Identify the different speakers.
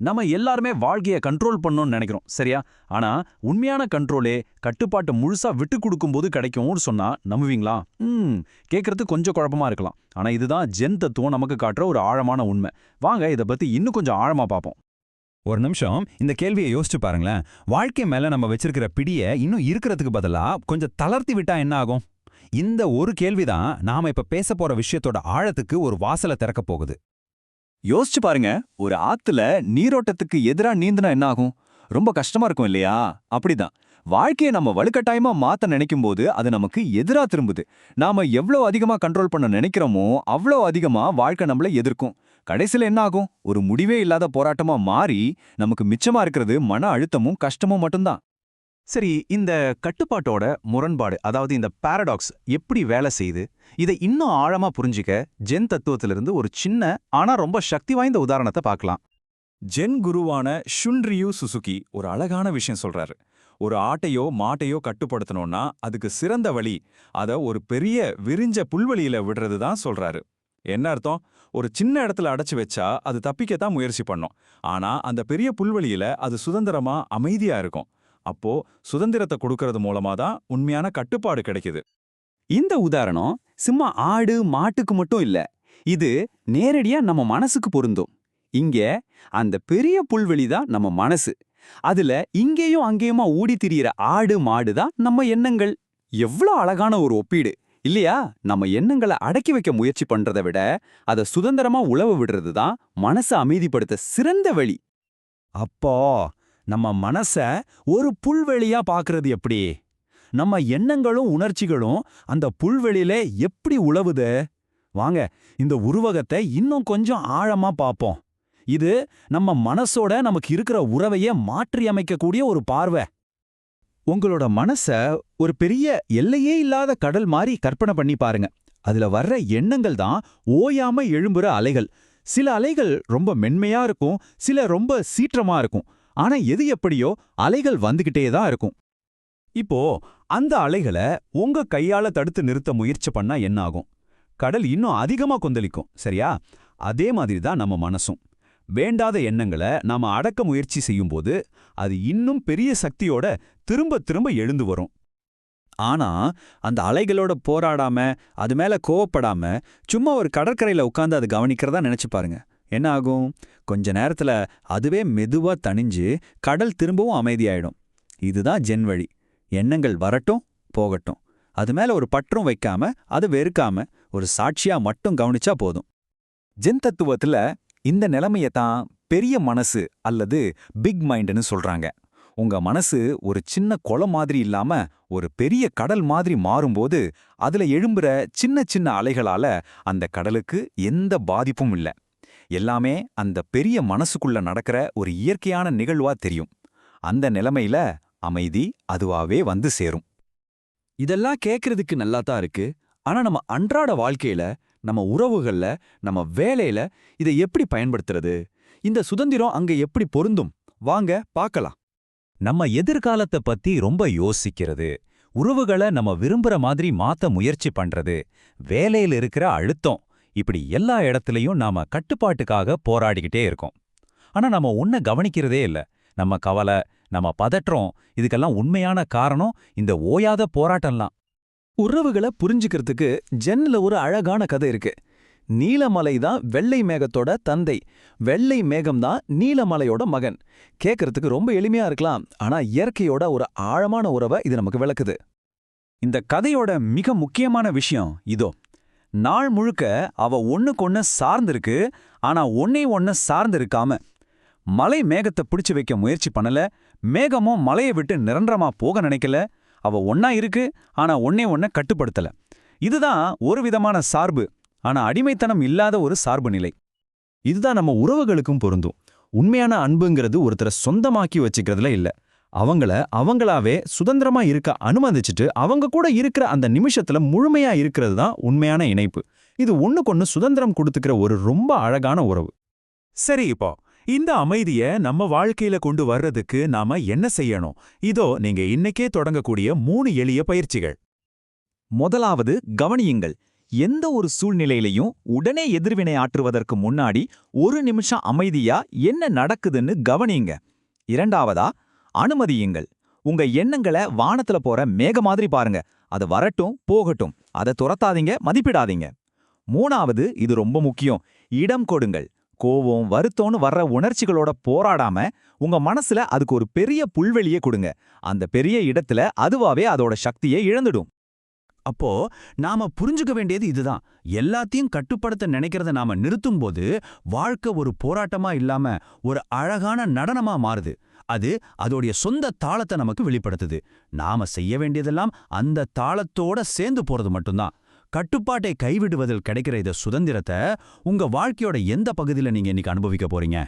Speaker 1: நம்ம எல்லாருமே வாழ்க்கைய கண்ட்ரோல் பண்ணணும்னு நினைக்கிறோம் சரியா? ஆனா உண்மையான கண்ட்ரோலே கட்டுப்பாட்டை முழுசா விட்டு கொடுக்கும்போது கிடைக்கும்னு சொன்னா நம்புவீங்களா? ம் கேட்கறது கொஞ்சம் குழப்பமா இருக்கலாம். ஆனா இதுதான் ஜென் தத்துவம் நமக்கு காட்டுற ஒரு ஆழமான உண்மை. வாங்க இதை பத்தி இன்னும் கொஞ்சம் ஆழமா பார்ப்போம்.
Speaker 2: ஒரு நிமிஷம் இந்த கேள்வியை யோசிச்சு பாருங்களேன். வாழ்க்கை மேல நம்ம வச்சிருக்கிற பிடிய இன்னும் இருக்கிறதுக்கு பதிலா கொஞ்சம் தளர்த்தி விட்டா என்ன ஆகும்? இந்த ஒரு கேள்விதான் நாம இப்ப பேச போற விஷயத்தோட ஆழத்துக்கு ஒரு வாசலை திறக்க போகுது.
Speaker 3: யோசிச்சு பாருங்க ஒரு ஆத்துல நீரோட்டத்துக்கு எதிரா நீந்தினா என்ன ஆகும் ரொம்ப கஷ்டமா இருக்கும் இல்லையா? அப்படிதான். வாழ்க்கையை நம்ம வலுக்கட்டாயமா மாத்த நினைக்கும் போது அது நமக்கு எதிரா திரும்புது. நாம எவ்வளவு அதிகமா கண்ட்ரோல் பண்ண நினைக்கிறோமோ அவ்வளோ அதிகமா வாழ்க்கை நம்மள எதிர்க்கும். கடைசில என்ன ஆகும் ஒரு முடிவே இல்லாத போராட்டமா மாறி நமக்கு மிச்சமா இருக்கிறது மன அழுத்தமும் கஷ்டமும் மட்டும்தான்.
Speaker 1: சரி இந்த கட்டுப்பாட்டோட முரண்பாடு அதாவது இந்த பாரடாக்ஸ் எப்படி வேலை செய்யுது? இதை இன்னும் ஆழமா புரிஞ்சிக்க ஜென் தத்துவத்திலிருந்து ஒரு சின்ன ஆனா ரொம்ப சக்தி வாய்ந்த உதாரணத்தை பார்க்கலாம்.
Speaker 3: ஜென் குருவான ஷுன்ரியூ சுசுகி ஒரு அழகான விஷயம் சொல்றாரு. ஒரு ஆட்டையோ மாட்டையோ கட்டுப்படுத்தணும்னா அதுக்கு சிறந்த வழி அத ஒரு பெரிய விரிஞ்ச புல்வெளியில விடுறது தான் சொல்றாரு. என்ன அர்த்தம்? ஒரு சின்ன இடத்துல அடைச்சு வச்சா அது தப்பிக்கத்தான் முயற்சி பண்ணும். ஆனா அந்த பெரிய புல்வெளியில அது சுதந்திரமா அமைதியா இருக்கும். அப்போ சுதந்திரத்தை கொடுக்கறது மூலமா தான் உண்மையான கட்டுப்பாடு கிடைக்குது.
Speaker 4: இந்த உதாரணம் சும்மா ஆடு மாட்டுக்கு மட்டும் இல்ல. இது நேரடியா நம்ம மனசுக்கு பொருந்தும். இங்க அந்த பெரிய புல்வெளி தான் நம்ம மனசு. அதுல இங்கேயும் அங்கேயுமா ஊடி திரியிற ஆடு மாடு தான் நம்ம எண்ணங்கள். எவ்வளோ அழகான ஒரு ஒப்பீடு. இல்லையா? நம்ம எண்ணங்களை அடக்கி வைக்க முயற்சி பண்றதை விட அதை சுதந்திரமா உழவ விடுறது தான் மனசை அமைதிப்படுத்த சிறந்த வழி.
Speaker 2: அப்போ நம்ம மனச ஒரு புல்வெளியா பாக்குறது எப்படி? நம்ம எண்ணங்களும் உணர்ச்சிகளும் அந்த புல்வெளியில எப்படி உழவுது? வாங்க இந்த உருவகத்தை இன்னும் கொஞ்சம் ஆழமா பார்ப்போம் இது நம்ம மனசோட நமக்கு இருக்கிற உறவையே மாற்றியமைக்கக்கூடிய ஒரு பார்வை.
Speaker 1: உங்களோட மனச ஒரு பெரிய எல்லையே இல்லாத கடல் மாதிரி கற்பனை பண்ணி பாருங்க. அதுல வர்ற எண்ணங்கள் தான் ஓயாம எழும்புற அலைகள். சில அலைகள் ரொம்ப மென்மையா இருக்கும் சில ரொம்ப சீற்றமா இருக்கும். ஆனா எது எப்படியோ அலைகள் வந்துகிட்டே தான் இருக்கும். இப்போ அந்த அலைகளை உங்க கையால தடுத்து நிறுத்த முயற்சி பண்ணா என்ன ஆகும்? கடல் இன்னும் அதிகமா கொந்தளிக்கும் சரியா? அதே மாதிரி தான் நம்ம மனசும். வேண்டாத எண்ணங்களை நாம அடக்க முயற்சி செய்யும்போது அது இன்னும் பெரிய சக்தியோட திரும்ப திரும்ப எழுந்து வரும். ஆனா அந்த அலைகளோட போராடாம அது மேல கோவப்படாம சும்மா ஒரு கடற்கரையில உட்கார்ந்து அது கவனிக்கிறதா நினைச்சு பாருங்க. என்ன ஆகும் கொஞ்ச நேரத்துல அதுவே மெதுவா தணிஞ்சு கடல் திரும்பவும் அமைதியாயிடும். இதுதான் ஜென் வழி. எண்ணங்கள் வரட்டும் போகட்டும். அது மேல ஒரு பற்றும் வைக்காம அது வெறுக்காம ஒரு சாட்சியா மட்டும் கவனிச்சா போதும்.
Speaker 3: ஜென் தத்துவத்துல இந்த நிலைமைய தான் பெரிய மனசு அல்லது பிக் மைண்டுன்னு சொல்றாங்க. உங்க மனசு ஒரு சின்ன குளம் மாதிரி இல்லாம ஒரு பெரிய கடல் மாதிரி மாறும்போது அதுல எழும்புற சின்ன சின்ன அலைகளால அந்த கடலுக்கு எந்த பாதிப்பும் இல்ல. எல்லாமே அந்த பெரிய மனசுக்குள்ள நடக்கிற ஒரு இயற்கையான நிகழ்வா தெரியும். அந்த நிலைமையில அமைதி அதுவாவே வந்து சேரும்.
Speaker 1: இதெல்லாம் கேட்கறதுக்கு நல்லா தான் இருக்கு. ஆனா நம்ம அன்றாட வாழ்க்கையில நம்ம உறவுகள்ல நம்ம வேலையில இதை எப்படி பயன்படுத்துறது? இந்த சுதந்திரம் அங்க எப்படி பொருந்தும்? வாங்க பார்க்கலாம்.
Speaker 2: நம்ம எதிர்காலத்தை பத்தி ரொம்ப யோசிக்கிறது. உறவுகளை நம்ம விரும்புற மாதிரி மாத்த முயற்சி பண்றது. வேலையில இருக்கிற அழுத்தம் இப்படி எல்லா இடத்துலயும் நாம கட்டுப்பாட்டுக்காக போராடிக்கிட்டே இருக்கோம். ஆனா நம்ம ஒன்ன கவனிக்கிறதே இல்ல. நம்ம கவலை நம்ம பதற்றம் இதுக்கெல்லாம் உண்மையான காரணம் இந்த ஓயாத போராட்டம்லாம்.
Speaker 1: உறவுகளை புரிஞ்சுக்கிறதுக்கு ஜென்னில் ஒரு அழகான கதை இருக்கு. நீலமலை தான் வெள்ளை மேகத்தோட தந்தை. வெள்ளை மேகம் தான் நீலமலையோட மகன். கேட்கறதுக்கு ரொம்ப எளிமையா இருக்கலாம். ஆனா இயற்கையோட ஒரு ஆழமான உறவை இது நமக்கு விளக்குது. இந்த கதையோட மிக முக்கியமான விஷயம் இதோ. நாள் முழுக்க அவ ஒண்ணுக்கொன்னு சார்ந்திருக்கு ஆனா ஒன்னே ஒன்னு சார்ந்திருக்காம. மலை மேகத்தை பிடிச்சு வைக்க முயற்சி பண்ணல மேகமும் மலையை விட்டு நிரந்தரமா போக நினைக்கல. அவ ஒன்னா இருக்கு ஆனா ஒன்னே ஒன்ன கட்டுப்படுத்தல. இதுதான் ஒரு விதமான சார்பு ஆனா அடிமைத்தனம் இல்லாத ஒரு சார்பு நிலை. இதுதான் நம்ம உறவுகளுக்கும் பொருந்தும். உண்மையான அன்புங்கிறது ஒருத்தரை சொந்தமாக்கி வச்சுக்கிறதுல இல்ல. அவங்கள அவங்களாவே சுதந்திரமா இருக்க அனுமதிச்சுட்டு அவங்க கூட இருக்கிற அந்த நிமிஷத்துல முழுமையா இருக்கிறது தான் உண்மையான இணைப்பு. இது ஒண்ணுக்கொன்னு சுதந்திரம் கொடுத்துக்கிற ஒரு ரொம்ப அழகான உறவு.
Speaker 5: சரி இப்போ இந்த அமைதிய நம்ம வாழ்க்கையில கொண்டு வர்றதுக்கு நாம என்ன செய்யணும்? இதோ நீங்க இன்னைக்கே தொடங்கக்கூடிய மூணு எளிய பயிற்சிகள்.
Speaker 1: முதலாவது கவனியுங்கள்.
Speaker 3: எந்த ஒரு சூழ்நிலையிலையும் உடனே எதிர்வினை ஆற்றுவதற்கு முன்னாடி ஒரு நிமிஷம் அமைதியா என்ன நடக்குதுன்னு கவனிங்க இரண்டாவதா அனுமதியுங்கள். உங்க எண்ணங்களை வானத்துல போற மேக மாதிரி பாருங்க. அது வரட்டும் போகட்டும். அதை துரத்தாதீங்க மதிப்பிடாதீங்க. மூணாவது இது ரொம்ப முக்கியம். இடம் கொடுங்கள். கோவம் வருத்தம்னு வர்ற உணர்ச்சிகளோட போராடாம உங்க மனசுல அதுக்கு ஒரு பெரிய புல்வெளியே கொடுங்க. அந்த பெரிய இடத்துல அதுவாவே அதோட சக்தியை இழந்துடும்.
Speaker 5: அப்போ நாம புரிஞ்சுக்க வேண்டியது இதுதான். எல்லாத்தையும் கட்டுப்படுத்த நினைக்கிறத நாம நிறுத்தும்போது வாழ்க்கை ஒரு போராட்டமா இல்லாம ஒரு அழகான நடனமா மாறுது. அது அதோடைய சொந்த தாளத்தை நமக்கு வெளிப்படுத்துது. நாம செய்ய வேண்டியதெல்லாம் அந்த தாளத்தோட சேர்ந்து போறது மட்டும்தான். கட்டுப்பாட்டை கைவிடுவதில் கிடைக்கிற இந்த சுதந்திரத்தை உங்க வாழ்க்கையோட எந்த பகுதியில் நீங்க இன்னைக்கு அனுபவிக்க போறீங்க?